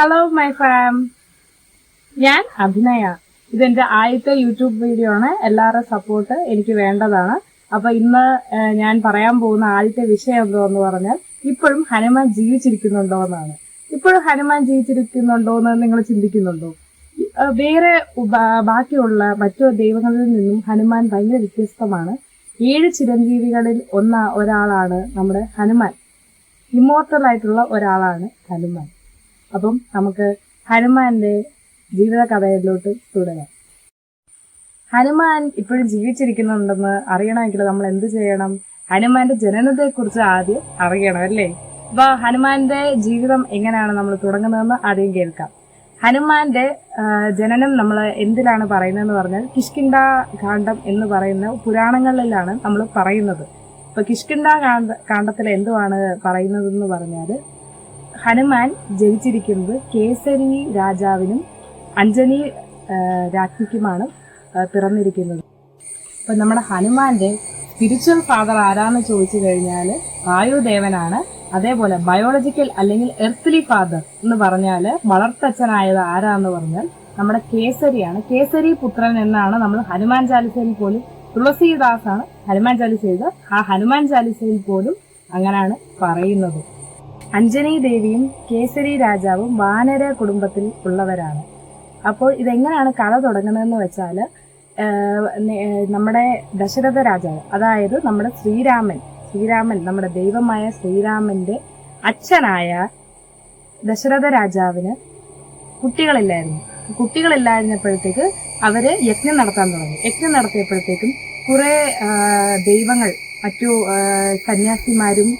Hello my farm ഞാൻ അഭിനയ. ഇതെന്റെ ആദ്യത്തെ യൂട്യൂബ് വീഡിയോ ആണ്. എല്ലാവരുടെ സപ്പോർട്ട് എനിക്ക് വേണ്ടതാണ്. അപ്പൊ ഇന്ന് ഞാൻ പറയാൻ പോകുന്ന ആദ്യത്തെ വിഷയം എന്തോ എന്ന് പറഞ്ഞാൽ ഇപ്പോഴും ഹനുമാൻ ജീവിച്ചിരിക്കുന്നുണ്ടോ എന്നാണ്. ഇപ്പോഴും ഹനുമാൻ ജീവിച്ചിരിക്കുന്നുണ്ടോ എന്ന് നിങ്ങൾ ചിന്തിക്കുന്നുണ്ടോ? വേറെ ബാക്കിയുള്ള മറ്റു ദൈവങ്ങളിൽ നിന്നും ഹനുമാൻ ഭയങ്കര വ്യത്യസ്തമാണ്. ഏഴ് ചിരഞ്ജീവികളിൽ ഒന്ന ഒരാളാണ് നമ്മുടെ ഹനുമാൻ. ഇമോർട്ടൽ ആയിട്ടുള്ള ഒരാളാണ് ഹനുമാൻ. അപ്പം നമുക്ക് ഹനുമാന്റെ ജീവിത കഥയിലോട്ട് തുടരാം. ഹനുമാൻ ഇപ്പോഴും ജീവിച്ചിരിക്കുന്നുണ്ടെന്ന് അറിയണമെങ്കിൽ നമ്മൾ എന്ത് ചെയ്യണം? ഹനുമാന്റെ ജനനത്തെ കുറിച്ച് ആദ്യം അറിയണം അല്ലേ? അപ്പൊ ഹനുമാന്റെ ജീവിതം എങ്ങനെയാണ് നമ്മൾ തുടങ്ങുന്നതെന്ന് ആദ്യം കേൾക്കാം. ഹനുമാന്റെ ജനനം നമ്മൾ എന്തിലാണ് പറയുന്നതെന്ന് പറഞ്ഞാൽ കിഷ്കിണ്ട കാണ്ഡം എന്ന് പറയുന്ന പുരാണങ്ങളിലാണ് നമ്മൾ പറയുന്നത്. ഇപ്പൊ കിഷ്കിണ്ട കാണ്ഡ കാണ്ഡത്തിൽ എന്തുവാണ് പറയുന്നതെന്ന് പറഞ്ഞാൽ ഹനുമാൻ ജനിച്ചിരിക്കുന്നത് കേസരി രാജാവിനും അഞ്ജനി രാജ്ഞിക്കുമാണ് പിറന്നിരിക്കുന്നത്. അപ്പം നമ്മുടെ ഹനുമാന്റെ സ്പിരിച്വൽ ഫാദർ ആരാന്ന് ചോദിച്ചു കഴിഞ്ഞാൽ വായുദേവനാണ്. അതേപോലെ ബയോളജിക്കൽ അല്ലെങ്കിൽ എർത്ത്ലി ഫാദർ എന്ന് പറഞ്ഞാൽ വളർത്തച്ഛനായത് ആരാന്ന് പറഞ്ഞാൽ നമ്മുടെ കേസരിയാണ്. കേസരി പുത്രൻ എന്നാണ് നമ്മൾ ഹനുമാൻ ചാലിസയിൽ പോലും തുളസീദാസാണ് ഹനുമാൻ ചാലിസ ചെയ്ത് ആ ഹനുമാൻ ചാലിസയിൽ പോലും അങ്ങനെയാണ് പറയുന്നത്. അഞ്ജനി ദേവിയും കേസരി രാജാവും വാനര കുടുംബത്തിൽ ഉള്ളവരാണ്. അപ്പോൾ ഇതെങ്ങനെയാണ് കഥ തുടങ്ങുന്നതെന്ന് വെച്ചാൽ നമ്മുടെ ദശരഥ രാജാവ് അതായത് നമ്മുടെ ശ്രീരാമൻ ശ്രീരാമൻ നമ്മുടെ ദൈവമായ ശ്രീരാമന്റെ അച്ഛനായ ദശരഥ രാജാവിന് കുട്ടികളില്ലായിരുന്നു. കുട്ടികളില്ലായിരുന്നപ്പോഴത്തേക്ക് അവർ യജ്ഞം നടത്താൻ തുടങ്ങി. യജ്ഞം നടത്തിയപ്പോഴത്തേക്കും കുറെ ദൈവങ്ങൾ മറ്റു സന്യാസിമാരും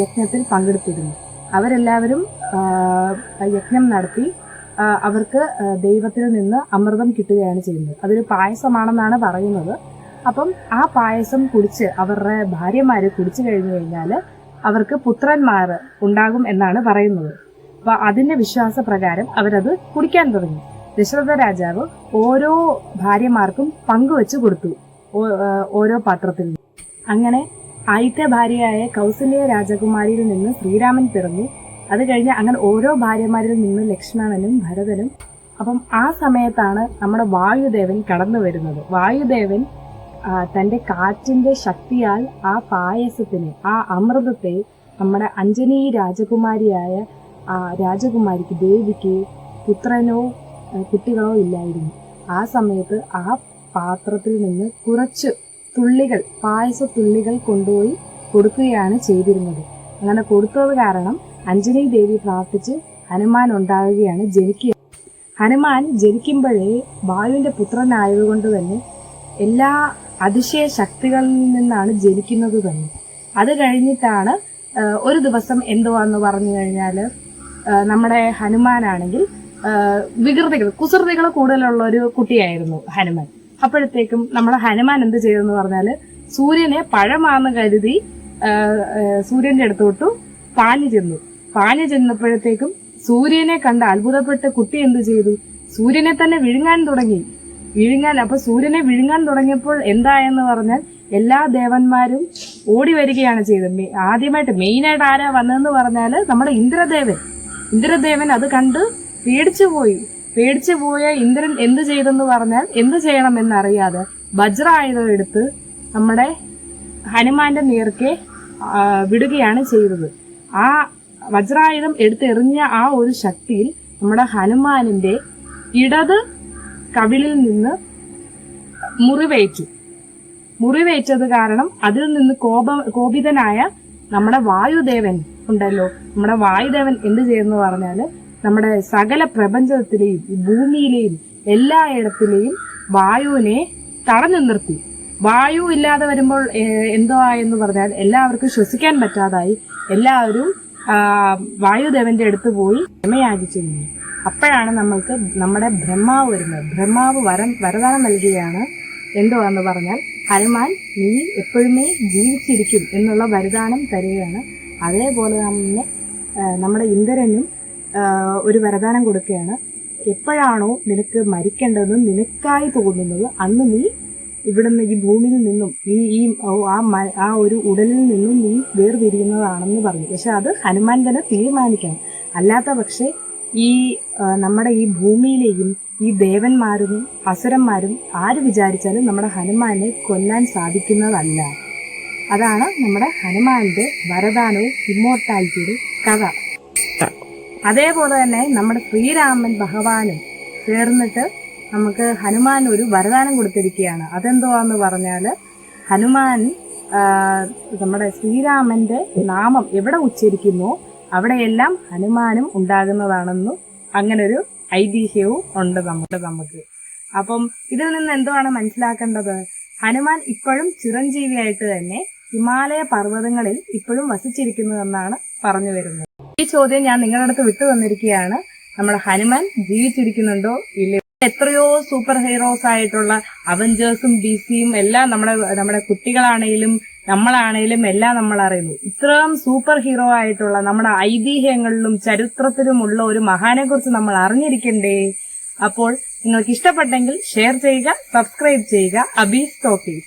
യജ്ഞത്തിൽ പങ്കെടുത്തിരുന്നു. അവരെല്ലാവരും യജ്ഞം നടത്തി അവർക്ക് ദൈവത്തിൽ നിന്ന് അമൃതം കിട്ടുകയാണ് ചെയ്യുന്നത്. അതൊരു പായസമാണെന്നാണ് പറയുന്നത്. അപ്പം ആ പായസം കുടിച്ച് അവരുടെ ഭാര്യമാര് കുടിച്ചു കഴിഞ്ഞു കഴിഞ്ഞാൽ അവർക്ക് പുത്രന്മാർ ഉണ്ടാകും എന്നാണ് പറയുന്നത്. അപ്പൊ അതിന്റെ വിശ്വാസപ്രകാരം അവരത് കുടിക്കാൻ തുടങ്ങി. ദശരഥ രാജാവ് ഓരോ ഭാര്യമാർക്കും പങ്കുവെച്ച് കൊടുത്തു. ഓരോ പാത്രത്തിൽ. അങ്ങനെ ആദ്യത്തെ ഭാര്യയായ കൗസല്യ രാജകുമാരിയിൽ നിന്ന് ശ്രീരാമൻ പിറന്നു. അത് കഴിഞ്ഞ് അങ്ങനെ ഓരോ ഭാര്യമാരിൽ നിന്ന് ലക്ഷ്മണനും ഭരതനും. അപ്പം ആ സമയത്താണ് നമ്മുടെ വായുദേവൻ കടന്നു വരുന്നത്. വായുദേവൻ തന്റെ കാറ്റിന്റെ ശക്തിയാൽ ആ പായസത്തിന് ആ അമൃതത്തെ നമ്മുടെ അഞ്ജനീ രാജകുമാരിയായ ആ രാജകുമാരിക്ക് ദേവിക്ക് പുത്രനോ കുട്ടികളോ ഇല്ലായിരുന്നു. ആ സമയത്ത് ആ പാത്രത്തിൽ നിന്ന് കുറച്ച് തുള്ളികൾ പായസ തുള്ളികൾ കൊണ്ടുപോയി കൊടുക്കുകയാണ് ചെയ്തിരുന്നത്. അങ്ങനെ കൊടുത്തത് കാരണം അഞ്ജനി ദേവി പ്രാർത്ഥിച്ച് ഹനുമാൻ ഉണ്ടാവുകയാണ് ജനിക്കുക. ഹനുമാൻ ജനിക്കുമ്പോഴേ വായുവിന്റെ പുത്രനായതുകൊണ്ട് തന്നെ എല്ലാ അതിശയ ശക്തികളിൽ നിന്നാണ് ജനിക്കുന്നത് തന്നെ. അത് കഴിഞ്ഞിട്ടാണ് ഒരു ദിവസം എന്തുവാന്ന് പറഞ്ഞു കഴിഞ്ഞാൽ നമ്മുടെ ഹനുമാനാണെങ്കിൽ വികൃതികൾ കുസൃതികൾ കൂടുതലുള്ള ഒരു കുട്ടിയായിരുന്നു ഹനുമാൻ. അപ്പോഴത്തേക്കും നമ്മുടെ ഹനുമാൻ എന്ത് ചെയ്തെന്ന് പറഞ്ഞാൽ സൂര്യനെ പഴമാന്ന് കരുതി സൂര്യന്റെ അടുത്തോട്ടു പാഞ്ഞു ചെന്നു. പാഞ്ഞു ചെന്നപ്പോഴത്തേക്കും സൂര്യനെ കണ്ട് അത്ഭുതപ്പെട്ട് കുട്ടി എന്ത് ചെയ്തു? സൂര്യനെ തന്നെ വിഴുങ്ങാൻ തുടങ്ങി. വിഴുങ്ങാൻ അപ്പൊ സൂര്യനെ വിഴുങ്ങാൻ തുടങ്ങിയപ്പോൾ എന്തായെന്ന് പറഞ്ഞാൽ എല്ലാ ദേവന്മാരും ഓടി വരികയാണ് ചെയ്തത്. ആദ്യമായിട്ട് മെയിനായിട്ട് ആരാ വന്നതെന്ന് പറഞ്ഞാൽ നമ്മുടെ ഇന്ദ്രദേവൻ. ഇന്ദ്രദേവൻ അത് കണ്ട് പേടിച്ചു പോയി. പേടിച്ചു പോയ ഇന്ദ്രൻ എന്ത് ചെയ്തെന്ന് പറഞ്ഞാൽ എന്ത് ചെയ്യണമെന്നറിയാതെ വജ്രായുധം എടുത്ത് നമ്മുടെ ഹനുമാന്റെ നേർക്കെ വിടുകയാണ് ചെയ്തത്. ആ വജ്രായുധം എടുത്തെറിഞ്ഞ ആ ഒരു ശക്തിയിൽ നമ്മുടെ ഹനുമാനിന്റെ ഇടത് കവിളിൽ നിന്ന് മുറിവേറ്റു. മുറിവേറ്റത് കാരണം അതിൽ നിന്ന് കോപ കോപിതനായ നമ്മുടെ വായുദേവൻ ഉണ്ടല്ലോ. നമ്മുടെ വായുദേവൻ എന്ത് ചെയ്യുന്നു പറഞ്ഞാൽ നമ്മുടെ സകല പ്രപഞ്ചത്തിലെയും ഭൂമിയിലെയും എല്ലായിടത്തിലെയും വായുവിനെ തടഞ്ഞു നിർത്തി. വായു ഇല്ലാതെ വരുമ്പോൾ എന്തോ ആയെന്ന് പറഞ്ഞാൽ എല്ലാവർക്കും ശ്വസിക്കാൻ പറ്റാതായി. എല്ലാവരും വായുദേവന്റെ അടുത്ത് പോയി ക്ഷമയാചിച്ചു നിന്നു അപ്പോഴാണ് നമ്മൾക്ക് നമ്മുടെ ബ്രഹ്മാവ് വരുന്നത്. ബ്രഹ്മാവ് വരം വരദാനം നൽകുകയാണ്. എന്തോ എന്ന് പറഞ്ഞാൽ ഹനുമാൻ നീ എപ്പോഴുമേ ജീവിച്ചിരിക്കും എന്നുള്ള വരദാനം തരികയാണ്. അതേപോലെ തന്നെ നമ്മുടെ ഇന്ദ്രനും ഒരു വരദാനം കൊടുക്കുകയാണ്. എപ്പോഴാണോ നിനക്ക് മരിക്കേണ്ടതെന്ന് നിനക്കായി തോന്നുന്നത് അന്ന് നീ ഇവിടുന്ന് ഈ ഭൂമിയിൽ നിന്നും ഈ ഈ ആ ആ ഒരു ഉടലിൽ നിന്നും നീ വേർതിരിയുന്നതാണെന്ന് പറഞ്ഞു. പക്ഷെ അത് ഹനുമാൻ തന്നെ തീരുമാനിക്കണം. അല്ലാത്ത പക്ഷേ ഈ നമ്മുടെ ഈ ഭൂമിയിലെയും ഈ ദേവന്മാരും അസുരന്മാരും ആര് വിചാരിച്ചാലും നമ്മുടെ ഹനുമാനെ കൊല്ലാൻ സാധിക്കുന്നതല്ല. അതാണ് നമ്മുടെ ഹനുമാന്റെ വരദാനവും ഇമ്മോർട്ടാലിറ്റിയുടെ കഥ. അതേപോലെ തന്നെ നമ്മുടെ ശ്രീരാമൻ ഭഗവാനും ചേർന്നിട്ട് നമുക്ക് ഹനുമാൻ ഒരു വരദാനം കൊടുത്തിരിക്കുകയാണ്. അതെന്തുവാന്ന് പറഞ്ഞാൽ ഹനുമാൻ നമ്മുടെ ശ്രീരാമന്റെ നാമം എവിടെ ഉച്ചരിക്കുന്നോ അവിടെയെല്ലാം ഹനുമാനും ഉണ്ടാകുന്നതാണെന്നും അങ്ങനൊരു ഐതിഹ്യവും ഉണ്ട് നമ്മുടെ നമുക്ക്. അപ്പം ഇതിൽ നിന്ന് എന്തുവാണ് മനസ്സിലാക്കേണ്ടത്? ഹനുമാൻ ഇപ്പോഴും ചിരഞ്ജീവിയായിട്ട് തന്നെ ഹിമാലയ പർവതങ്ങളിൽ ഇപ്പോഴും വസിച്ചിരിക്കുന്നതെന്നാണ് പറഞ്ഞു വരുന്നത്. ഈ ചോദ്യം ഞാൻ നിങ്ങളുടെ അടുത്ത് വിട്ടു തന്നിരിക്കുകയാണ്. നമ്മുടെ ഹനുമാൻ ജീവിച്ചിരിക്കുന്നുണ്ടോ? ഇല്ല. എത്രയോ സൂപ്പർ ഹീറോസ് ആയിട്ടുള്ള അവഞ്ചേഴ്സും ഡി സിയും എല്ലാം നമ്മുടെ നമ്മുടെ കുട്ടികളാണെങ്കിലും നമ്മളാണേലും എല്ലാം നമ്മൾ അറിയുന്നു. ഇത്രയും സൂപ്പർ ഹീറോ ആയിട്ടുള്ള നമ്മുടെ ഐതിഹ്യങ്ങളിലും ചരിത്രത്തിലുമുള്ള ഒരു മഹാനെ കുറിച്ച് നമ്മൾ അറിഞ്ഞിരിക്കണ്ടേ? അപ്പോൾ നിങ്ങൾക്ക് ഇഷ്ടപ്പെട്ടെങ്കിൽ ഷെയർ ചെയ്യുക സബ്സ്ക്രൈബ് ചെയ്യുക അബീസ് ടോക്കീസ്